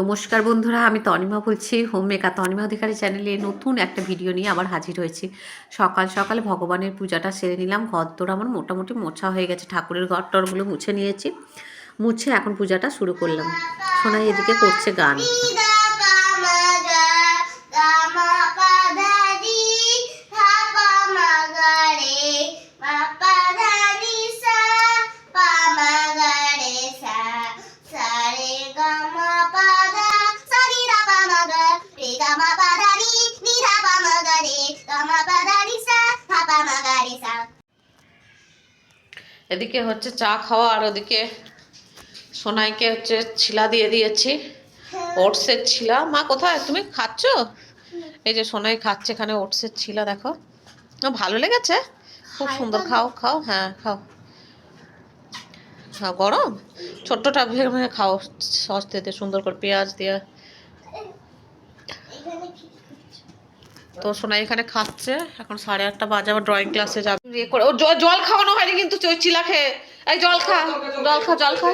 নমস্কার বন্ধুরা, আমি তনিমা বলছি হোম মেকার তনিমা অধিকারী চ্যানেলে নতুন একটা ভিডিও নিয়ে আবার হাজির হয়েছি। সকাল সকাল ভগবানের পূজাটা সেরে নিলাম, ঘর তোর আমার মোটামুটি মোছা হয়ে গেছে, ঠাকুরের ঘর টরগুলো মুছে নিয়েছি। মুছে এখন পূজাটা শুরু করলাম। সোনাই এদিকে করছে গান। এদিকে হচ্ছে চা খাওয়া আর ওদিকে সোনাইকে হচ্ছে ছিলা দিয়ে দিয়েছি। ওটসের ছিলা। মা কোথায়? তুমি খাচ্ছ? এই যে সোনাই খাচ্ছে এখানে ওটসের ছিলা দেখো। ভালো লেগেছে? খুব সুন্দর। খাও খাও হ্যাঁ খাও। খাও গরম? ছোট্টটা ভেঙে খাও। সস দিয়ে সুন্দর করে পেঁয়াজ দিয়ে। তো সোনাই এখানে খাচ্ছে। এখন সাড়ে আটটা বাজে আবার ড্রয়িং ক্লাসে যাবে। ইয়ে করে ও জল খাওয়ানো হয়নি কিন্তু ওই চিলা খেয়ে। এই জল খা জল খা জল খা।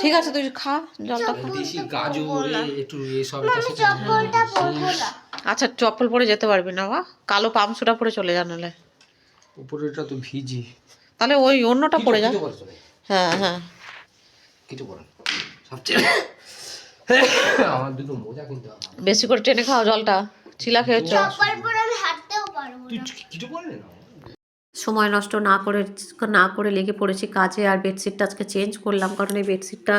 ঠিক আছে তুই খা জলটা খা। দেশি গাজর একটু এসব আচ্ছা চপ্পল পরে যেতে পারবি না বা কালো পামসুটা পরে চলে যা নাহলে। উপরেটা তো ভিজি। তাহলে ওই অন্যটা পরে যা। হ্যাঁ হ্যাঁ। কিছু বলো সবচেয়ে আমার দুটো মোজা কিনতে হবে বেশি করে টেনে খাও জলটা। চিলা খেয়েছো? তুই কিছু বললি না? সময় নষ্ট না করে না করে লেগে পড়েছি কাজে আর বেডশিটটা আজকে চেঞ্জ করলাম কারণ এই বেডশিটটা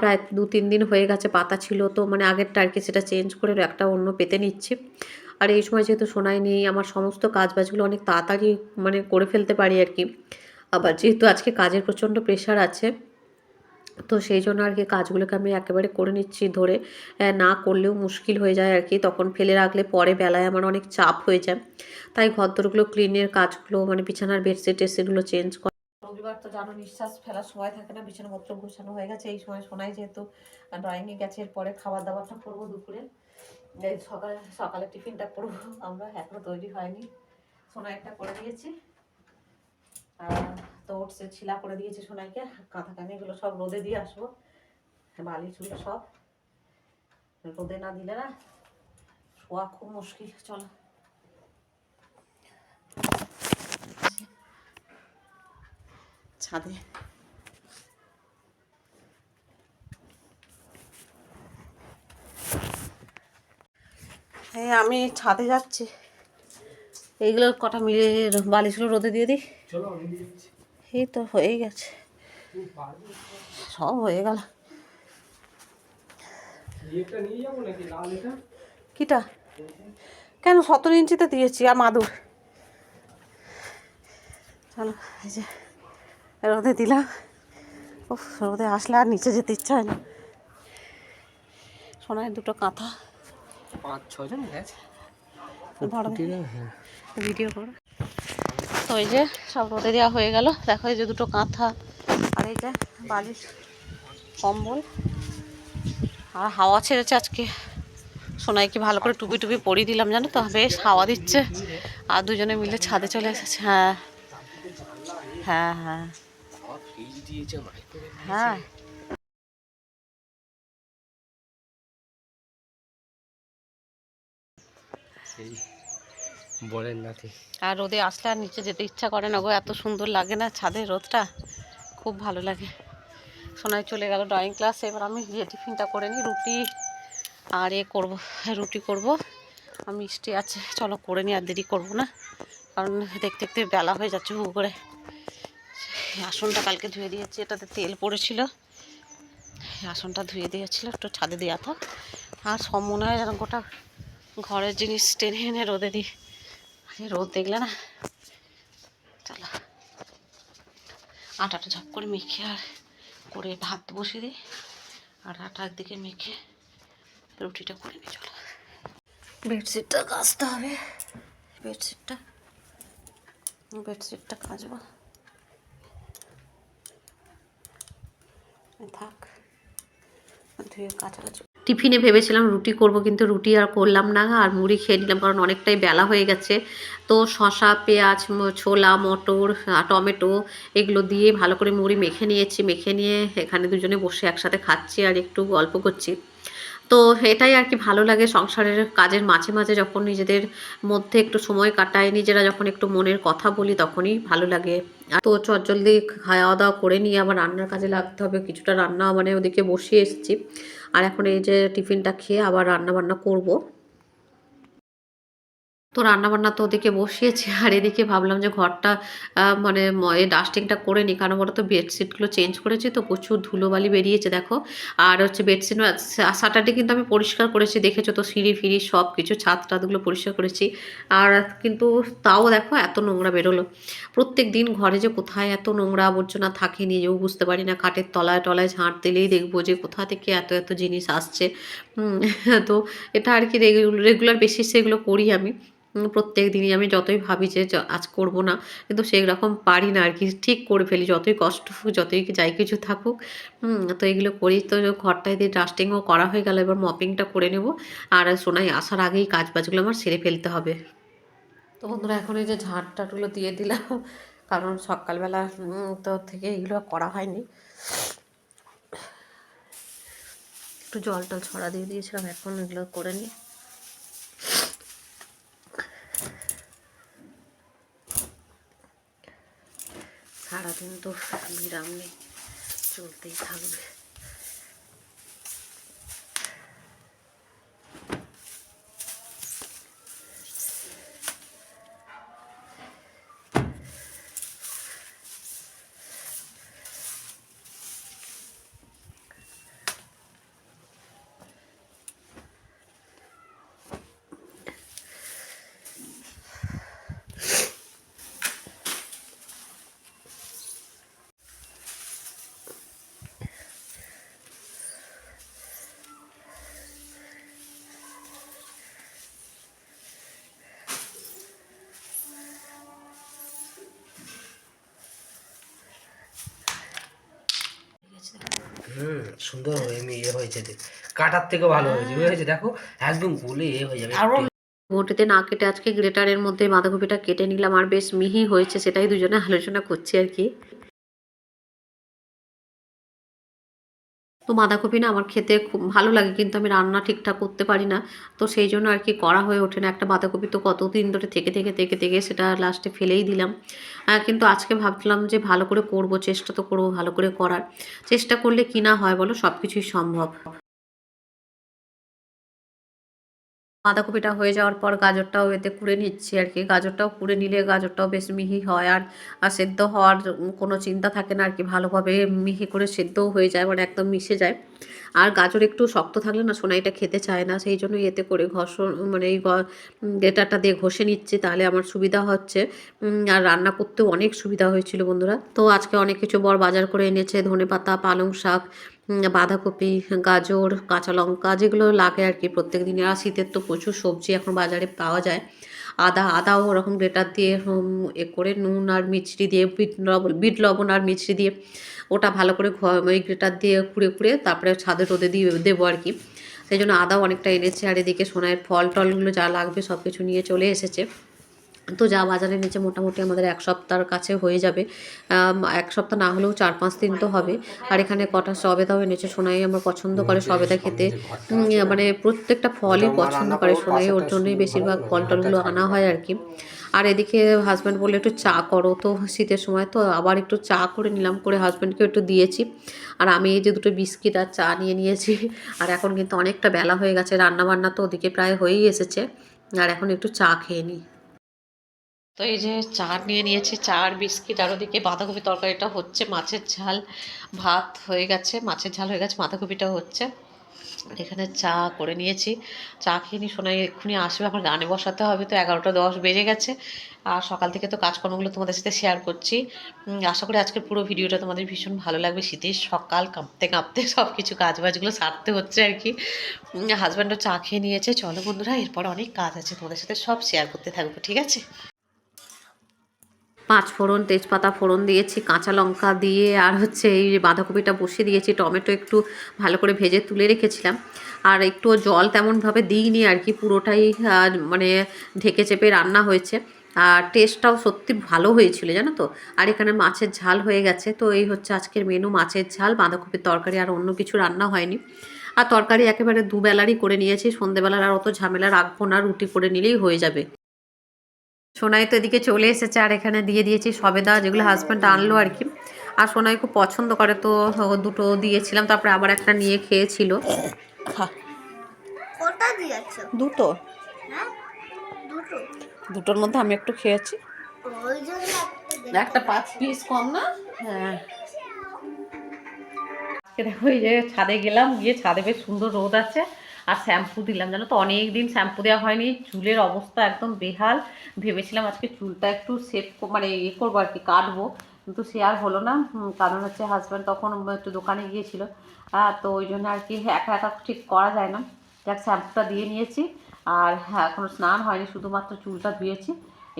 প্রায় দু তিন দিন হয়ে গেছে পাতা ছিল তো মানে আগেরটা আর কি সেটা চেঞ্জ করে একটা অন্য পেতে নিচ্ছি। আর এই সময় যেহেতু শোনাই নেই আমার সমস্ত কাজ বাজগুলো অনেক তাড়াতাড়ি মানে করে ফেলতে পারি আর কি। আবার যেহেতু আজকে কাজের প্রচণ্ড প্রেশার আছে তো সেই জন্য আর কি কাজগুলোকে আমি একেবারে করে নিচ্ছি ধরে না করলেও মুশকিল হয়ে যায় আর কি। তখন ফেলে রাখলে পরে বেলায় আমার অনেক চাপ হয়ে যায়। তাই ঘরদোরগুলো ক্লিনের কাজগুলো মানে বিছানার বেডশিট টেডশিটগুলো চেঞ্জ করা। রবিবার তো জানো নিঃশ্বাস ফেলার সময় থাকে না বিছানা বিছানাপত্র গোছানো হয়ে গেছে, এই সময় শোনাই যেহেতু ড্রয়িংয়ে গেছে, এরপরে খাবার দাবারটা করব দুপুরে। সকালে সকালে টিফিনটা করব, আমরা এখনও তৈরি হয়নি। সোনাই একটা করে দিয়েছি। তো ওটসে ছিলা করে দিয়েছি সোনাইকে কাঁথা কানিগুলো সব রোদে দিয়ে আসব। বালি চুলো সব। রোদে না দিলে না শোয়া খুব মুশকিল, চলো। ছাদে। হ্যাঁ আমি ছাদে যাচ্ছি। এইগুলো কটা মিলে বালিশগুলো রোদে দিয়ে দিই। এই তো হয়ে গেছে। সব হয়ে গেল। কিটা? কেন সতেরো ইঞ্চিতে দিয়েছি আর মাদুর। চলো এই যে রোদে দিলাম। ও রোদে আসলে আর নিচে যেতে ইচ্ছা হয় না। সোনায় দুটো কাঁথা। পাঁচ ছজন গেছে? হ্যাঁ। ভিডিও করো। তো এই যে সব রোদে দেওয়া হয়ে গেল। দেখো এই যে দুটো কাঁথা আর এই যে বালিশ, কম্বল। আর হাওয়া ছেড়েছে আজকে। সোনাইকে ভালো করে টুপি টুপি পরিয়ে দিলাম, জানো তো? বেশ হাওয়া দিচ্ছে। আর দুজনে মিলে ছাদে চলে এসেছে। হ্যাঁ। হ্যাঁ হ্যাঁ। হ্যাঁ। বলেন নাতি আর রোদে আসলে আর নিচে যেতে ইচ্ছা করে না গো, এত সুন্দর লাগে না ছাদের রোদটা, খুব ভালো লাগে। সোনাই চলে গেল ড্রয়িং ক্লাস এবার আমি গিয়ে টিফিনটা করে নিই, রুটি আর এ করব, রুটি করব। আমি মিষ্টি আছে, চলো করে নিই, আর দেরি করব না, কারণ দেখতে দেখতে বেলা হয়ে যাচ্ছে হু করে। আসনটা কালকে ধুয়ে দিয়েছি, এটাতে তেল পড়েছিল। আসনটা ধুয়ে দিয়েছিল, একটু ছাদে দেওয়া থাক আর সব মনে হয় যেন গোটা ঘরের জিনিস টেনে এনে রোদে দিই। রোদ দেখলে না, চলো। আটাটা ঝপ করে মেখে আর করে ভাত বসিয়ে দিই। আর আটা একদিকে মেখে রুটিটা করে নিই, চলো। বেডশিটটা কাচতে হবে। বেডশিটটা বেডশিটটা কাচবো। থাক, ধুয়ে কাছাকাছি টিফিনে ভেবেছিলাম রুটি করব, কিন্তু রুটি আর করলাম না, আর মুড়ি খেয়ে নিলাম, কারণ অনেকটাই বেলা হয়ে গেছে। তো শশা পেঁয়াজ ছোলা, মটর টমেটো এগুলো দিয়ে ভালো করে মুড়ি মেখে নিয়েছি, মেখে নিয়ে এখানে দুজনে বসে একসাথে খাচ্ছি আর একটু গল্প করছি। তো এটাই আর কি ভালো লাগে সংসারের কাজের মাঝে মাঝে যখন নিজেদের মধ্যে একটু সময় কাটায় নিজেরা যখন একটু মনের কথা বলি তখনই ভালো লাগে। তো চটজলদি খাওয়া দাওয়া করে নিয়ে আবার রান্নার কাজে লাগতে হবে, কিছুটা রান্না মানে ওদিকে বসিয়ে এসেছি। আর এখন এই যে টিফিনটা খেয়ে আবার রান্না বান্না করব। তো রান্নাবান্না তো ওদিকে বসিয়েছি, আর এদিকে ভাবলাম যে ঘরটা মানে এই ডাস্টিংটা করে নিই কারণ বলো তো বেডশিটগুলো চেঞ্জ করেছি, তো প্রচুর ধুলোবালি বেরিয়েছে, দেখো। আর হচ্ছে বেডশিট স্যাটারডে কিন্তু আমি পরিষ্কার করেছি, দেখেছ তো সিঁড়ি ফিড়ি সব কিছু ছাদ টাদগুলো পরিষ্কার করেছি। আর কিন্তু তাও দেখো এত নোংরা বেরোলো। প্রত্যেক দিন ঘরে যে কোথায় এত নোংরা আবর্জনা থাকে নিজেও বুঝতে পারি না, খাটের তলায় টলায় ঝাঁট দিলেই দেখব যে কোথা থেকে এত এত জিনিস আসছে। তো এটা আর কি রেগুলার বেসিসে এগুলো করি আমি। প্রত্যেক দিনই আমি যতই ভাবি যে আজ করব না, কিন্তু সেই রকম পারি না আর কি, ঠিক করে ফেলি, যতই কষ্ট হোক, যতই যাই কিছু থাকুক। তো এগুলো করি, তো ঘরটায় দিয়ে ডাস্টিংও করা হয়ে গেল, এবার মপিংটা করে নেব। আর সোনাই আসার আগেই কাজ বাজগুলো আমার সেরে ফেলতে হবে। তো বন্ধুরা, এখন এই যে ঝাঁট টাটগুলো দিয়ে দিলাম, কারণ সকালবেলা তো থেকে এগুলো করা হয়নি। একটু জল টল ছড়া দিয়ে দিয়েছিলাম, এখন এগুলো করে নিই সারাদিন তো বিরাম নেই চলতেই থাকবে। হুম সুন্দর এমনি ইয়ে হয়েছে কাটার থেকে ভালো হয়েছে হয়েছে দেখো একদম গলে ইয়ে হয়ে যাবে। আরও বটিতে না কেটে আজকে গ্রেটারের মধ্যে বাঁধাকপিটা কেটে নিলাম আর বেশ মিহি হয়েছে সেটাই দুজনে আলোচনা করছি আর কি। তো বাঁধাকপি না আমার খেতে খুব ভালো লাগে, কিন্তু আমি রান্না ঠিকঠাক করতে পারি না। তো সেই জন্য আর কি করা হয়ে ওঠে না। একটা বাঁধাকপি তো কতদিন ধরে থেকে থেকে থেকে থেকে সেটা লাস্টে ফেলেই দিলাম। কিন্তু আজকে ভাবলাম যে ভালো করে করব, চেষ্টা তো করব ভালো করে করার। চেষ্টা করলে কি না হয় বলো? সব কিছুই সম্ভব। বাঁধাকপিটা হয়ে যাওয়ার পর গাজরটাও এতে কুড়ে নিচ্ছি আর কি। গাজরটাও কুড়ে নিলে গাজরটাও বেশ মিহি হয় আর আর সেদ্ধ হওয়ার কোনো চিন্তা থাকে না আর কি। ভালোভাবে মিহি করে সেদ্ধও হয়ে যায় মানে একদম মিশে যায়। আর গাজর একটু শক্ত থাকলে না সোনাইটা খেতে চায় না, সেই জন্য এতে করে ঘষণ মানে এই ডেটাটা দিয়ে ঘষে নিচ্ছি, তাহলে আমার সুবিধা হচ্ছে। আর রান্না করতেও অনেক সুবিধা হয়েছিল বন্ধুরা। তো আজকে অনেক কিছু বর বাজার করে এনেছে ধনে পাতা পালং শাক বাঁধাকপি, গাজর, কাঁচা লঙ্কা যেগুলো লাগে আর কি প্রত্যেক দিনে আর শীতের তো প্রচুর সবজি এখন বাজারে পাওয়া যায়। আদা, আদাও ওরকম গ্রেটার দিয়ে এ করে নুন আর মিচড়ি দিয়ে, বিট লবণ বিট লবণ আর মিচড়ি দিয়ে ওটা ভালো করে ওই গ্রেটার দিয়ে কুড়ে কুড়ে তারপরে ছাদে রোদে দিয়ে দেবো আর কি। সেই জন্য আদাও অনেকটা এনেছে। আর এদিকে সোনায়ের ফল টলগুলো যা লাগবে সব কিছু নিয়ে চলে এসেছে। তো যা বাজারে নিচে মোটামুটি আমাদের এক সপ্তাহের কাছে হয়ে যাবে। এক সপ্তাহ না হলেও চার পাঁচ দিন তো হবে। আর এখানে কটা সবেদাও এনেছে সোনাই আমার পছন্দ করে সবেদা খেতে। মানে প্রত্যেকটা ফলই পছন্দ করে সোনাই ওর জন্যই বেশিরভাগ ফল টলগুলো আনা হয় আর কি। আর এদিকে হাজব্যান্ড বললে একটু চা করো তো শীতের সময়। তো আবার একটু চা করে নিলাম করে হাজব্যান্ডকে একটু দিয়েছি। আর আমি এই যে দুটো বিস্কিট আর চা নিয়ে নিয়েছি আর এখন কিন্তু অনেকটা বেলা হয়ে গেছে রান্না বান্না তো ওদিকে প্রায় হয়েই এসেছে। আর এখন একটু চা খেয়ে নিই। তো এই যে চা নিয়ে নিয়েছি চা আর বিস্কিট আর ওদিকে বাঁধাকপি তরকারিটা হচ্ছে, মাছের ঝাল, ভাত হয়ে গেছে, মাছের ঝাল হয়ে গেছে, বাঁধাকপিটা হচ্ছে। এখানে চা করে নিয়েছি, চা খেয়ে নি শোনাই এক্ষুনি আসবে, আমার গানে বসাতে হবে, তো এগারোটা দশ বেজে গেছে। আর সকাল থেকে তো কাজকর্মগুলো তোমাদের সাথে শেয়ার করছি। আশা করি আজকের পুরো ভিডিওটা তোমাদের ভীষণ ভালো লাগবে, শীতের সকাল, কাঁপতে কাঁপতে সব কিছু কাজ বাজগুলো সারতে হচ্ছে আর কি। হাজব্যান্ডও চা খেয়ে নিয়েছে, চলো বন্ধুরা, এরপর অনেক কাজ আছে তোমাদের সাথে সব শেয়ার করতে থাকব, ঠিক আছে? পাঁচ ফোড়ন তেজপাতা ফোড়ন দিয়েছি, কাঁচা লঙ্কা দিয়ে, আর হচ্ছে এই বাঁধাকপিটা বসিয়ে দিয়েছি, টমেটো একটু ভালো করে ভেজে তুলে রেখেছিলাম। আর একটু জল তেমনভাবে দিইনি আর কি, পুরোটাই মানে ঢেকে চেপে রান্না হয়েছে। আর টেস্টটাও সত্যি ভালো হয়েছিল, জানো তো? আর এখানে মাছের ঝাল হয়ে গেছে, তো এই হচ্ছে আজকের মেনু মাছের ঝাল, বাঁধাকপির তরকারি, আর অন্য কিছু রান্না হয়নি। আর তরকারি একেবারে দুবেলারই করে নিয়েছি, সন্ধেবেলার আর অত ঝামেলা রাখব না, রুটি করে নিলেই হয়ে যাবে। সোনাই তো এদিকে চলে এসেছে আর এখানে দিয়ে দিয়েছি সবেদা যেগুলো হাজব্যান্ড আনলো আর কি। আর সোনাই খুব পছন্দ করে তো দুটো দিয়েছিলাম তারপরে আবার একটা নিয়ে খেয়েছিল। দুটো। হ্যাঁ? দুটোর মধ্যে আমি একটু খেয়েছি। একটা পাঁচ পিস কম না? হ্যাঁ। দেখো এই যে ছাদে গেলাম গিয়ে ছাদে বেশ সুন্দর রোদ আছে। আর শ্যাম্পু দিলাম, জানো তো? অনেক দিন শ্যাম্পু দেওয়া হয়নি, চুলের অবস্থা একদম বেহাল। ভেবেছিলাম আজকে চুলটা একটু সেট মানে ইয়ে করব আর কি, কাটবো। কিন্তু সে আর হলো না কারণ হচ্ছে হাজব্যান্ড তখন একটু দোকানে গিয়েছিল। তো ওই জন্য আর কি একা একা ঠিক করা যায় না। যাক, শ্যাম্পুটা দিয়ে নিয়েছি। আর হ্যাঁ এখনও স্নান হয়নি, শুধুমাত্র চুলটা ধুয়েছি।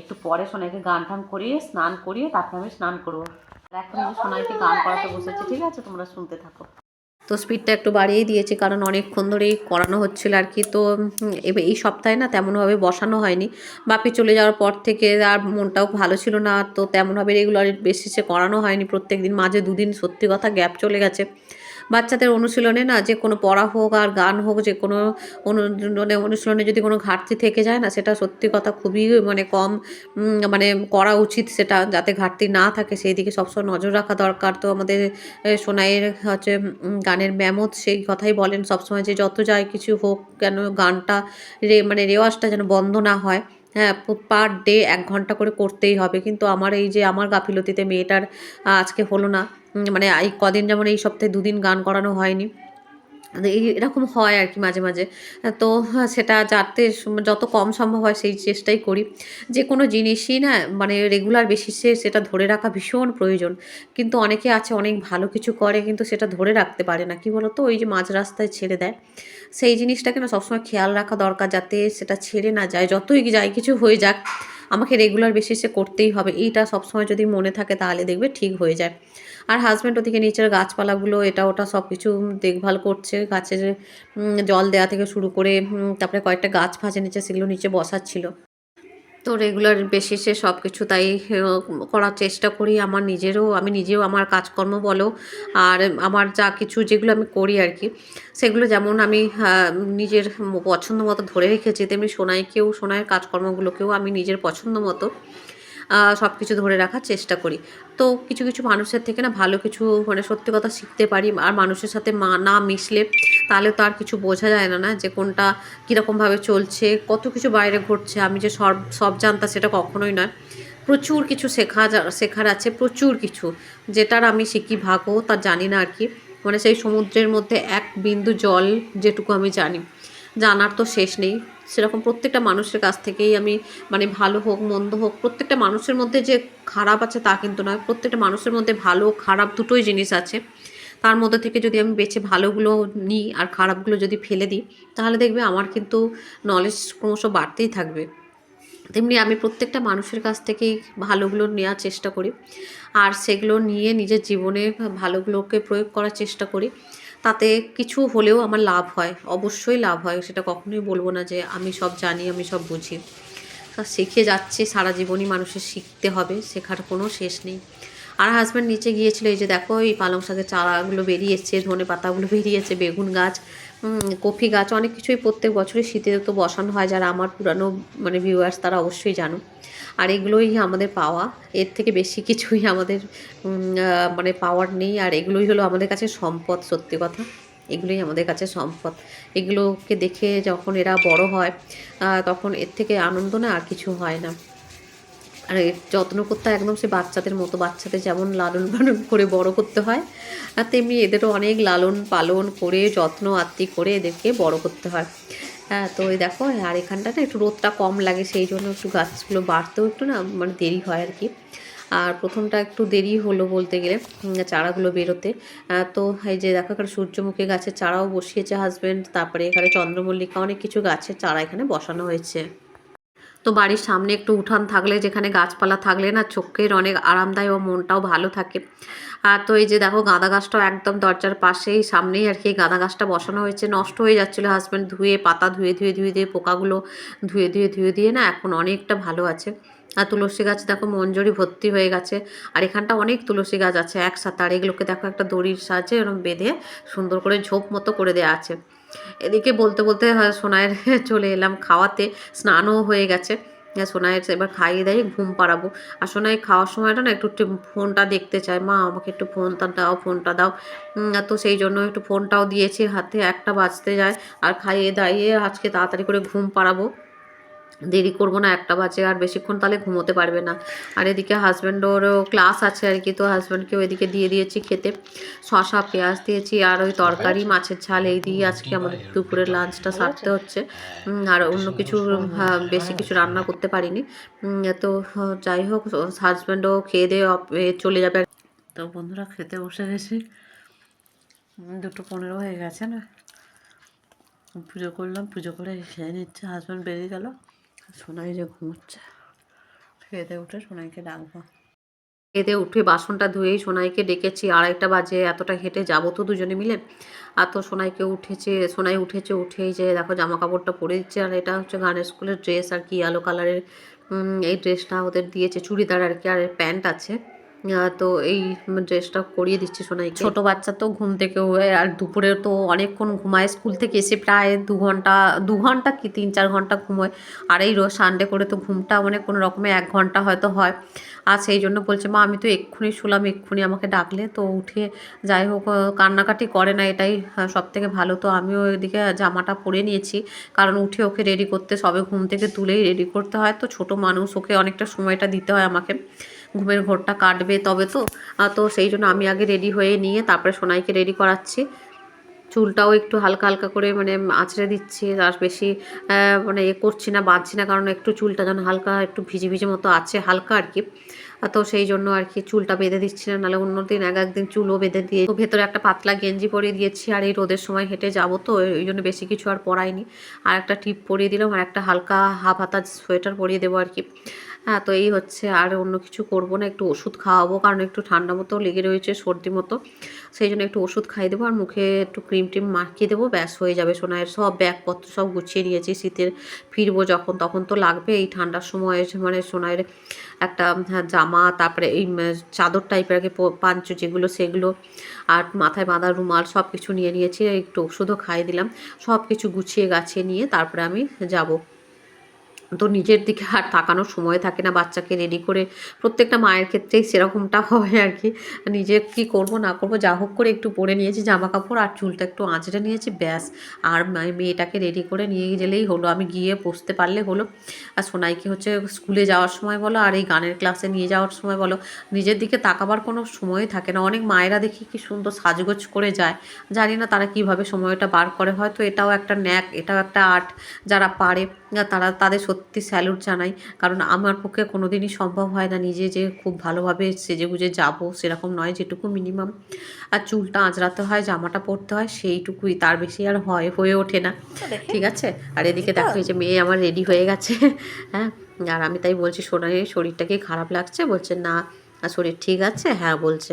একটু পরে সোনাইকে গান টান করিয়ে, স্নান করিয়ে তারপরে আমি স্নান করব। এখন সোনাইকে গান করাতে বসেছি, ঠিক আছে? তোমরা শুনতে থাকো। তো স্পিডটা একটু বাড়িয়েই দিয়েছি, কারণ অনেকক্ষণ ধরেই করানো হচ্ছিল আর কি। তো এই সপ্তাহে না তেমনভাবে বসানো হয়নি। বাপি চলে যাওয়ার পর থেকে আর মনটাও ভালো ছিল না, তো তেমনভাবে রেগুলার বেসিসে করানো হয়নি। প্রত্যেক দিন মাঝে দুদিন সত্যি কথা গ্যাপ চলে গেছে। বাচ্চাদের অনুশীলনে না যে কোনো পড়া হোক আর গান হোক, যে কোনো অনু- মানে অনুশীলনে যদি কোনো ঘাটতি থেকে যায় না, সেটা সত্যি কথা খুবই মানে কম মানে করা উচিত সেটা যাতে ঘাটতি না থাকে। সেই দিকে সবসময় নজর রাখা দরকার। তো আমাদের সোনাইয়ের হচ্ছে গানের ম্যামত সেই কথাই বলেন সবসময় যে যত যায় কিছু হোক, কেন গানটা রে মানে রেওয়াজটা যেন বন্ধ না হয়। হ্যাঁ পার ডে এক ঘণ্টা করে করতেই হবে। কিন্তু আমার এই যে আমার গাফিলতিতে মেয়েটার আজকে হলো না। মানে এই কদিন যেমন এই সপ্তাহে দুদিন গান করানো হয়নি এরকম হয় আর কি মাঝে মাঝে। তো হ্যাঁ, সেটা যাতে যত কম সম্ভব হয় সেই চেষ্টাই করি। যে কোনো জিনিসই না মানে রেগুলার বেসিসে সেটা ধরে রাখা ভীষণ প্রয়োজন। কিন্তু অনেকে আছে অনেক ভালো কিছু করে কিন্তু সেটা ধরে রাখতে পারে না। কি বলতো? ওই যে মাঝ রাস্তায় ছেড়ে দেয়। সেই জিনিসটাকে না সবসময় খেয়াল রাখা দরকার যাতে সেটা ছেড়ে না যায়। যতই যাই কিছু হয়ে যাক আমাকে রেগুলার বেসিসে করতেই হবে। এইটা সবসময় যদি মনে থাকে তাহলে দেখবে ঠিক হয়ে যায়। আর হাজব্যান্ড ওদিকে নিচের গাছপালাগুলো, এটা ওটা সব কিছু দেখভাল করছে। গাছের জল দেওয়া থেকে শুরু করে তারপরে কয়েকটা গাছ ফাঁচে নিচে, সেগুলো নিচে বসাচ্ছিল। তো রেগুলার বেসিসে সব কিছু তাই করার চেষ্টা করি। আমার নিজেরও, আমি নিজেও আমার কাজকর্ম বলো, আর আমার যা কিছু যেগুলো আমি করি আর কি সেগুলো যেমন আমি নিজের পছন্দ মতো ধরে রেখেছি, তেমনি সোনাইকেও, সোনাইয়ের কাজকর্মগুলোকেও আমি নিজের পছন্দ মতো সব কিছু ধরে রাখার চেষ্টা করি। তো কিছু কিছু মানুষের থেকে না ভালো কিছু মানে সত্যি কথা শিখতে পারি আর মানুষের সাথে মা, না মিশলে তাহলে তো আর কিছু বোঝা যায় না না যে কোনটা কীরকমভাবে চলছে, কত কিছু বাইরে ঘটছে, আমি যে সব সব জানতা সেটা কখনোই নয়। প্রচুর কিছু শেখা শেখার আছে, প্রচুর কিছু। যেটার আমি শিখি ভাগও, তা জানি না আর কি। মানে সেই সমুদ্রের মধ্যে এক বিন্দু জল যেটুকু আমি জানি। জানার তো শেষ নেই। সেরকম প্রত্যেকটা মানুষের কাছ থেকেই আমি মানে ভালো হোক, মন্দ হোক, প্রত্যেকটা মানুষের মধ্যে যে খারাপ আছে তা কিন্তু নয়। প্রত্যেকটা মানুষের মধ্যে ভালো, খারাপ দুটোই জিনিস আছে। তার মধ্যে থেকে যদি আমি বেছে ভালোগুলো নিই আর খারাপগুলো যদি ফেলে দিই, তাহলে দেখবে আমার কিন্তু নলেজ ক্রমশ বাড়তেই থাকবে। তেমনি আমি প্রত্যেকটা মানুষের কাছ থেকেই ভালোগুলো নেওয়ার চেষ্টা করি। আর সেগুলো নিয়ে নিজের জীবনে ভালোগুলোকে প্রয়োগ করার চেষ্টা করি। তাতে কিছু হলেও আমার লাভ হয়, অবশ্যই লাভ হয়। সেটা কখনোই বলব না যে আমি সব জানি, আমি সব বুঝি। শিখে যাচ্ছে, সারা জীবনই মানুষের শিখতে হবে, শেখার কোনো শেষ নেই। আর হাজব্যান্ড নিচে গিয়েছিল, এই যে দেখো, এই পালং শাকের চারাগুলো বেরিয়েছে ধনে পাতাগুলো বেরিয়েছে বেগুন গাছ কফি গাছ, অনেক কিছুই প্রত্যেক বছরই শীতে তো বসানো হয়, যারা আমার পুরানো মানে ভিউয়ার্স তারা অবশ্যই জানো। আর এগুলোই আমাদের পাওয়া। এর থেকে বেশি কিছুই আমাদের মানে পাওয়ার নেই। আর এগুলোই হলো আমাদের কাছে সম্পদ, সত্যি কথা। এগুলোই আমাদের কাছে সম্পদ। এগুলোকে দেখে যখন এরা বড় হয় তখন এর থেকে আনন্দ না আর কিছু হয় না। আর যত্ন করতে একদম সে বাচ্চাদের মতো, বাচ্চাদের যেমন লালন পালন করে বড় করতে হয়, আর তেমনি এদেরও অনেক লালন পালন করে, যত্ন আত্মি করে এদেরকে বড় করতে হয়। হ্যাঁ তো ওই দেখো, আর এখানটা না একটু রোদটা কম লাগে, সেই জন্য একটু গাছগুলো বাড়তেও একটু না মানে দেরি হয় আর কি। আর প্রথমটা একটু দেরি হলো বলতে গেলে চারাগুলো বেরোতে। তো এই যে দেখো, এখানে সূর্যমুখী গাছের চারাও বসিয়েছে হাজব্যান্ড তারপরে এখানে চন্দ্রমল্লিকা অনেক কিছু গাছের চারা এখানে বসানো হয়েছে। তো বাড়ির সামনে একটু উঠান থাকলে, যেখানে গাছপালা থাকলে না চোখের অনেক আরামদায়ক ও মনটাও ভালো থাকে। আর তো এই যে দেখো, গাঁদা গাছটাও একদম দরজার পাশেই, সামনেই আর কি গাঁদা গাছটা বসানো হয়েছে। নষ্ট হয়ে যাচ্ছিল হাজব্যান্ড ধুয়ে, পাতা ধুয়ে ধুয়ে ধুয়ে দিয়ে পোকাগুলো ধুয়ে ধুয়ে ধুয়ে দিয়ে না এখন অনেকটা ভালো আছে। আর তুলসী গাছ দেখো, মঞ্জুরি ভর্তি হয়ে গেছে। আর এখানটা অনেক তুলসী গাছ আছে একসাথে। আর এগুলোকে দেখো একটা দড়ির সাহায্যে এরকম বেঁধে সুন্দর করে ঝোপ মতো করে দেওয়া আছে। এদিকে বলতে বলতে, হয়, সোনায়ের চলে এলাম খাওয়াতে। স্নানও হয়ে গেছে। সোনায়ের এবার খাইয়ে দেয়, ঘুম পাড়াবো। আর সোনায় খাওয়ার সময়টা না একটু ফোনটা দেখতে চায়। মা, আমাকে একটু ফোনটা দাও ফোনটা দাও। তো সেই জন্য একটু ফোনটাও দিয়েছি, হাতে একটা বাজতে যায়। আর খাইয়ে দাইয়ে আজকে তাড়াতাড়ি করে ঘুম পাড়াবো। দেরি করব না একটা বাজে আর বেশিক্ষণ তাহলে ঘুমোতে পারবে না। আর এদিকে হাজব্যান্ডেরও ক্লাস আছে আর কি তো হাজব্যান্ডকেও এদিকে দিয়ে দিয়েছি খেতে। শশা পেঁয়াজ দিয়েছি আর ওই তরকারি মাছের ঝাল এই দিয়ে আজকে আমাদের দুপুরের লাঞ্চটা সারতে হচ্ছে। আর অন্য কিছু হ্যাঁ, বেশি কিছু রান্না করতে পারিনি। তো যাই হোক হাজব্যান্ডও খেয়ে দিয়ে চলে যাবে। তো বন্ধুরা খেতে বসে গেছি। দুটো পনেরো হয়ে গেছে না। পুজো করলাম পুজো করে খেয়ে নিচ্ছে হাজব্যান্ড বেরিয়ে গেল। সোনাই যে ঘুমোচ্ছে। খেতে উঠে সোনাইকে ডাকবো। খেতে উঠে বাসনটা ধুয়েই সোনাইকে ডেকেছি। আড়াইটা বাজে, এতটা হেঁটে যাব তো দুজনে মিলে। আর তো সোনাইকে উঠেছে, সোনাই উঠেছে, উঠেই যে দেখো জামা কাপড়টা পরে দিচ্ছে। আর এটা হচ্ছে গানের স্কুলের ড্রেস আর কি আলো কালারের এই ড্রেসটা ওদের দিয়েছে। চুড়িদার আর কি, আর প্যান্ট আছে। তো এই ড্রেসটা করিয়ে দিচ্ছি সোনাইকে। ছোট বাচ্চা তো ঘুম থেকে আর দুপুরে তো অনেকক্ষণ ঘুমায়। স্কুল থেকে এসে প্রায় দু ঘণ্টা দু ঘণ্টা কি, তিন চার ঘণ্টা ঘুমোয়। আর এই রোজ সানডে করে তো ঘুমটা মানে কোনো রকমে এক ঘণ্টা হয়তো হয়। আর সেই জন্য বলছে, মা, আমি তো এক্ষুনি শুলাম, এক্ষুনি আমাকে ডাকলে। তো উঠে যাই হোক কান্নাকাটি করে না এটাই সব থেকে ভালো। তো আমিও এদিকে জামাটা পরে নিয়েছি, কারণ উঠে ওকে রেডি করতে সবে ঘুম থেকে তুলেই রেডি করতে হয়। তো ছোট মানুষ, ওকে অনেকটা সময়টা দিতে হয় আমাকে। ঘুমের ঘোরটা কাটবে তবে তো। তো সেই জন্য আমি আগে রেডি হয়ে নিয়ে তারপরে সোনাইকে রেডি করাচ্ছি। চুলটাও একটু হালকা হালকা করে মানে আঁচড়ে দিচ্ছি, আর বেশি মানে এ করছি না, বাঁধছি না, কারণ একটু চুলটা যেন হালকা, একটু ভিজে ভিজে মতো আছে, হালকা আর কি। তো সেই জন্য আর কি চুলটা বেঁধে দিচ্ছি না, নাহলে অন্যদিন এক একদিন চুলও বেঁধে দিয়ে তো ভেতরে একটা পাতলা গেঞ্জি পরিয়ে দিয়েছি, আর এই রোদের সময় হেঁটে যাব তো ওই জন্য বেশি কিছু আর পরাইনি। আর একটা টিপ পরিয়ে দিলাম, আর একটা হালকা হাফ হাতা সোয়েটার পরিয়ে দেবো আর কি। হ্যাঁ তো এই হচ্ছে আর অন্য কিছু করব না একটু ওষুধ খাওয়াবো কারণ একটু ঠান্ডা মতো লেগে রয়েছে সর্দি মতো। সেই জন্য একটু ওষুধ খাইয়ে দেবো আর মুখে একটু ক্রিম টিম মাখিয়ে দেবো ব্যাস হয়ে যাবে সোনায়ের সব ব্যাগপত্র সব গুছিয়ে নিয়েছি শীতের ফিরবো যখন তখন তো লাগবে। এই ঠান্ডার সময় মানে সোনায়ের একটা হ্যাঁ, জামা তারপরে এই চাদর টাইপের আগে পাঞ্চ যেগুলো সেগুলো আর মাথায় বাঁধা রুমাল সব কিছু নিয়ে নিয়েছি একটু ওষুধও খাইয়ে দিলাম। সব কিছু গুছিয়ে গাছিয়ে নিয়ে তারপরে আমি যাব। তো নিজের দিকে আর তাকানোর সময় থাকে না, বাচ্চাকে রেডি করে প্রত্যেকটা মায়ের ক্ষেত্রেই সেরকমটা হয় আর কি। নিজে কি করব, না করব, যা হোক করে একটু পরে নিয়েছি জামা কাপড় আর চুলটা একটু আঁচড়ে নিয়েছি, ব্যাস। আর মেয়েটাকে রেডি করে নিয়ে গেলেই হলো, আমি গিয়ে বসতে পারলে হলো। আর সোনাইকে হচ্ছে স্কুলে যাওয়ার সময় বলো, আর এই গানের ক্লাসে নিয়ে যাওয়ার সময় বলো, নিজের দিকে তাকাবার কোনো সময় থাকে না। অনেক মায়েরা দেখি কি সুন্দর সাজগোজ করে যায়। জানি না তারা কীভাবে সময়টা বার করে, হয়তো এটাও একটা ন্যাক, এটাও একটা আর্ট। যারা পারে, তারা, তাদের সত্যি স্যালুট জানাই। কারণ আমার পক্ষে কোনো দিনই সম্ভব হয় না নিজে যে খুব ভালোভাবে সেজে গুজে যাব সেরকম নয় যেটুকু মিনিমাম আর চুলটা আঁচড়াতে হয় জামাটা পরতে হয় সেইটুকুই। তার বেশি আর হয় হয়ে ওঠে না। ঠিক আছে? আর এদিকে দেখো এই যে মেয়ে আমার রেডি হয়ে গেছে। হ্যাঁ? আর আমি তাই বলছি সোনাই শরীরটা কি খারাপ লাগছে? বলছে না। আর শরীর ঠিক আছে? হ্যাঁ বলছে।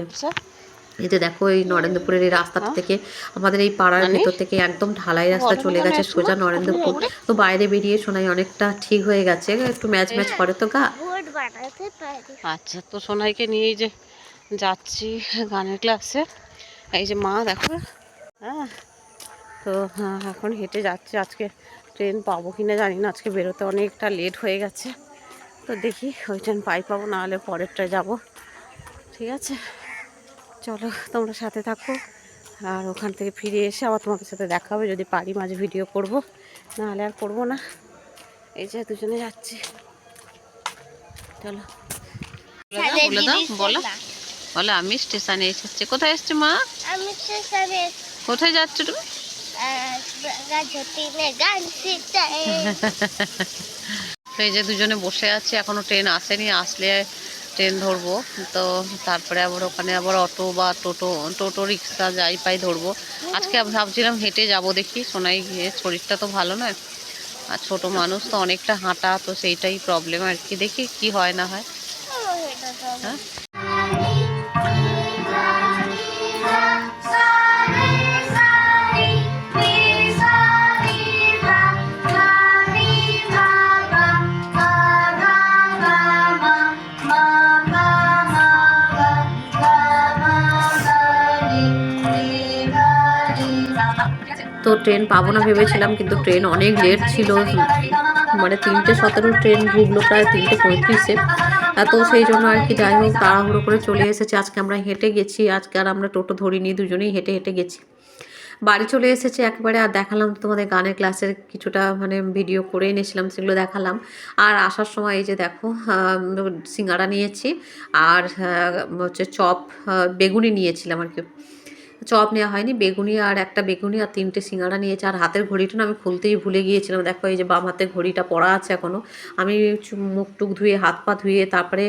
এই যে দেখো এই নরেন্দ্রপুরের এই রাস্তাটা থেকে আমাদের এই পাড়ার ভেতর থেকে একদম ঢালাই রাস্তা চলে গেছে সোজা নরেন্দ্রপুর। তো বাইরে বেরিয়ে শোনাই অনেকটা ঠিক হয়ে গেছে একটু ম্যাচ ম্যাচ করে তো গা। আচ্ছা তো সোনাইকে নিয়ে যে যাচ্ছি গানের ক্লাসে এই যে মা দেখো হ্যাঁ তো হ্যাঁ এখন হেঁটে যাচ্ছে আজকে ট্রেন পাবো কি না জানি না আজকে বেরোতে অনেকটা লেট হয়ে গেছে। তো দেখি ওই ট্রেন পাই পাবো না হলে পরেরটায় যাব। ঠিক আছে? চলো তোমরা সাথে থাকো। আর ওখান থেকে ফিরে এসে আবার তোমাদের সাথে দেখা হবে যদি পারি মাঝে ভিডিও করব। না হলে আর করব না। এই যে দুজনে যাচ্ছি। চলো। বলে দাও বলো। বলো আমি স্টেশনে এসেছি। কোথায় এসছি মা? আমি স্টেশনে কোথায় যাচ্ছ তুমি? তো এই যে দুজনে বসে আছি এখনও ট্রেন আসেনি। আসলে ট্রেন ধরবো। তো তারপরে আবার ওখানে আবার অটো বা টোটো টোটো রিক্সা যাই পাই ধরবো। আজকে আমি ভাবছিলাম হেঁটে যাব দেখি। সোনাই গিয়ে শরীরটা তো ভালো নয়। আর ছোটো মানুষ তো অনেকটা হাঁটা তো সেইটাই প্রবলেম আর কি। দেখি কি হয় না হয়। হ্যাঁ? তো ট্রেন পাবো না ভেবেছিলাম, কিন্তু ট্রেন অনেক লেট ছিল। মানে তিনটে সতেরো ট্রেন ঢুকলো প্রায় তিনটে পঁয়ত্রিশে। তো সেই জন্য আর কি যাই হোক, তাড়াহুড়ো করে চলে এসেছে। আজকে আমরা হেঁটে গেছি, আজকে আর আমরা টোটো ধরিনি, দুজনেই হেঁটে হেঁটে গেছি। বাড়ি চলে এসেছে একেবারে, আর দেখালাম তোমাদের গানের ক্লাসের কিছুটা মানে ভিডিও করে এনেছিলাম, সেগুলো দেখালাম। আর আসার সময় এই যে দেখো সিঙ্গারা নিয়েছি, আর হচ্ছে চপ বেগুনি নিয়েছিলাম আর কি। চপ নেওয়া হয়নি, বেগুনি আর একটা বেগুনি আর তিনটে সিঙ্গারা নিয়েছে। আর হাতের ঘড়িটা না আমি খুলতেই ভুলে গিয়েছিলাম। দেখো, এই যে বাম হাতের ঘড়িটা পড়া আছে এখনও আমি মুখ টুক ধুয়ে, হাত পা ধুয়ে, তারপরে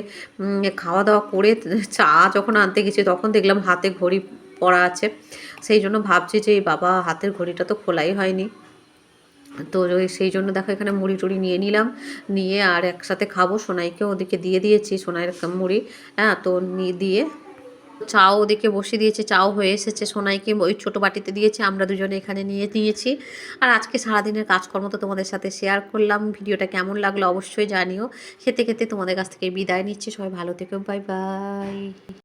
খাওয়া দাওয়া করে, চা যখন আনতে গেছি, তখন দেখলাম হাতে ঘড়ি পড়া আছে। সেই জন্য ভাবছি যে বাবা, হাতের ঘড়িটা তো খোলাই হয়নি। তো সেই জন্য দেখো, এখানে মুড়ি টুড়ি নিয়ে নিলাম। নিয়ে আর একসাথে খাব। সোনাইকে ওদিকে দিয়ে দিয়েছি, সোনাইয়ের মুড়ি। হ্যাঁ তো নিয়ে দিয়ে চাও ওদেরকে বসিয়ে দিয়েছে, চাও হয়ে এসেছে, সোনাইকে ওই ছোটো বাটিতে দিয়েছে, আমরা দুজনে এখানে নিয়ে নিয়েছি আর আজকে সারাদিনের কাজকর্ম তো তোমাদের সাথে শেয়ার করলাম। ভিডিওটা কেমন লাগল অবশ্যই জানিও। খেতে খেতে তোমাদের কাছ থেকে বিদায় নিচ্ছি। সবাই ভালো থেকো বাই বাই